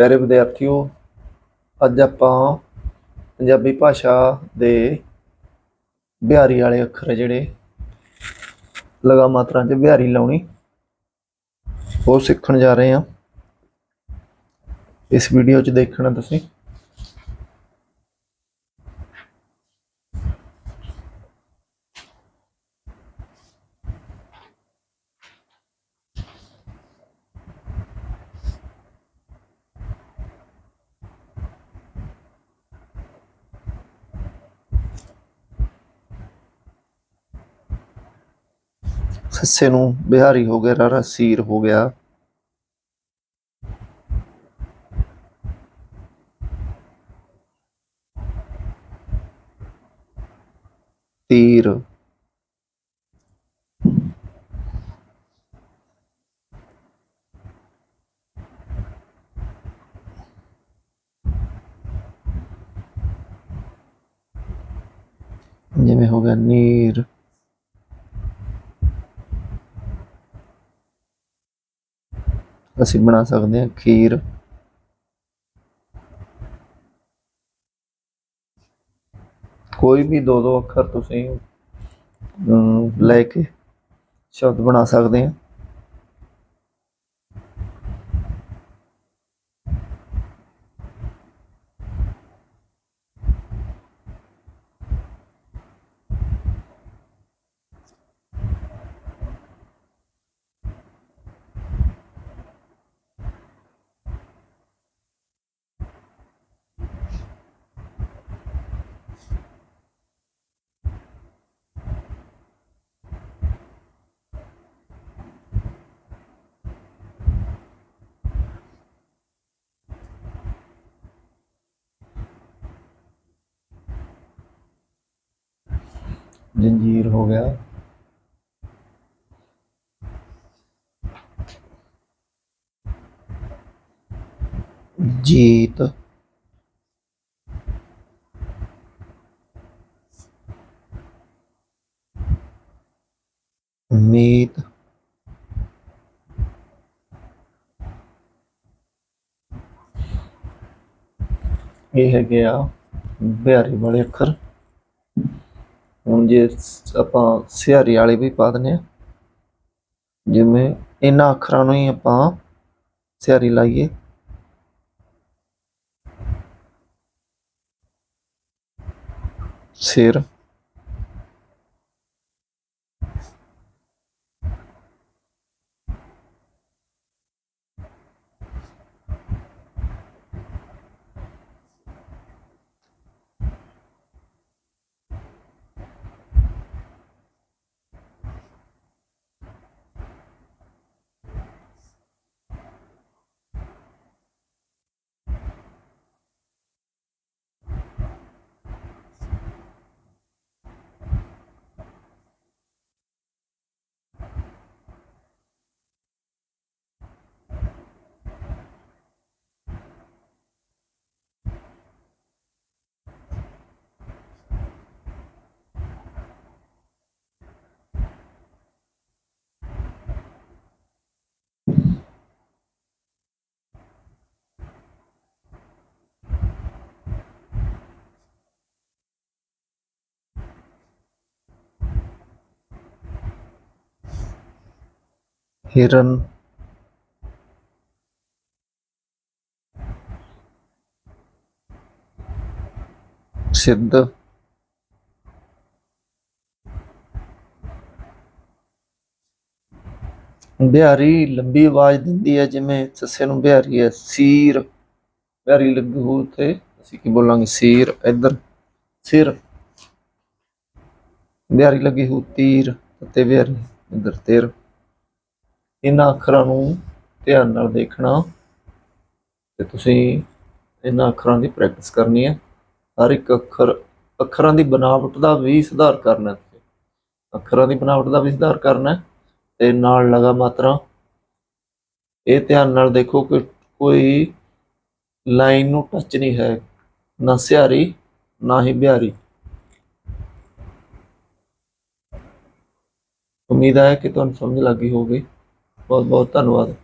ਪਿਆਰੇ ਵਿਦਿਆਰਥੀਓ, ਅੱਜ ਆਪਾਂ ਪੰਜਾਬੀ ਭਾਸ਼ਾ ਦੇ ਬਿਹਾਰੀ ਵਾਲੇ ਅੱਖਰ ਜਿਹੜੇ, ਲਗਾ ਮਾਤਰਾ 'ਚ ਬਿਹਾਰੀ ਲਾਉਣੀ। ਉਹ ਸਿੱਖਣ ਜਾ ਰਹੇ ਹਾਂ। ਇਸ ਵੀਡੀਓ 'ਚ ਦੇਖਣਾ ਤੁਸੀਂ। ਸੱਸੇ ਨੂੰ ਬਿਹਾਰੀ ਹੋ ਗਿਆ ਰਾਰਾ ਸੀਰ ਹੋ ਗਿਆ। ਤੀਰ। ਜਿਵੇਂ ਹੋ ਗਿਆ ਨੀਰ। ਅਸੀਂ ਬਣਾ ਸਕਦੇ ਹਾਂ ਖੀਰ। ਕੋਈ ਵੀ ਦੋ ਦੋ ਅੱਖਰ ਤੁਸੀਂ ਲੈ ਕੇ ਸ਼ਬਦ ਬਣਾ ਸਕਦੇ ਹਾਂ। ਜੰਜੀਰ ਹੋ ਗਿਆ ਜੀਤ ਮੀਤ ਇਹ ਹੈਗੇ ਆ ਬਿਹਾਰੀ ਵਾਲੇ ਅੱਖਰ ਹੁਣ ਜੇ ਆਪਾਂ ਸਿਹਾਰੀ ਵਾਲੇ ਵੀ ਪਾ ਦਿੰਦੇ ਆ, ਜਿਵੇਂ ਇਹਨਾਂ ਅੱਖਰਾਂ ਨੂੰ ਹੀ ਆਪਾਂ ਸਿਹਾਰੀ ਲਾਈਏ। ਸਿਰ। ਹਿਰਨ। ਸਿੱਧ। ਬਿਹਾਰੀ ਲੰਬੀ ਆਵਾਜ਼ ਦਿੰਦੀ ਹੈ, ਜਿਵੇਂ ਸੱਸੇ ਨੂੰ ਬਿਹਾਰੀ ਹੈ, ਸੀਰ। ਬਿਹਾਰੀ ਲੱਗੂ ਹੋ ਤੇ ਅਸੀਂ ਕੀ ਬੋਲਾਂਗੇ? ਸੀਰ, ਇੱਧਰ। ਸਿਰ। ਬਿਹਾਰੀ ਲੱਗੀ ਹੋ ਤੀਰ ਤੇ ਬਿਹਾਰੀ, ਇੱਧਰ ਤੇਰ। ਇਹਨਾਂ ਅੱਖਰਾਂ ਨੂੰ ਧਿਆਨ ਨਾਲ ਦੇਖਣਾ ਤੇ ਤੁਸੀਂ ਇਹਨਾਂ ਅੱਖਰਾਂ ਦੀ ਪ੍ਰੈਕਟਿਸ ਕਰਨੀ ਹੈ। ਹਰ ਇੱਕ ਅੱਖਰ, ਅੱਖਰਾਂ ਦੀ ਬਣਾਵਟ ਦਾ ਵੀ ਸੁਧਾਰ ਕਰਨਾ ਹੈ ਤੁਸੀਂ। ਅੱਖਰਾਂ ਦੀ ਬਣਾਵਟ ਦਾ ਵੀ ਸੁਧਾਰ ਕਰਨਾ ਹੈ ਤੇ ਨਾਲ ਲਗਾ ਮਾਤਰਾ। ਇਹ ਧਿਆਨ ਨਾਲ ਦੇਖੋ ਕਿ ਕੋਈ ਲਾਈਨ ਨੂੰ ਟੱਚ ਨਹੀਂ ਹੈ, ਨਾ ਸਿਹਾਰੀ, ਨਾ ਹੀ ਬਿਹਾਰੀ। ਉਮੀਦ ਹੈ ਕਿ ਤੁਹਾਨੂੰ ਸਮਝ ਲੱਗੀ ਹੋਵੇ ਬਹੁਤ ਬਹੁਤ ਧੰਨਵਾਦ।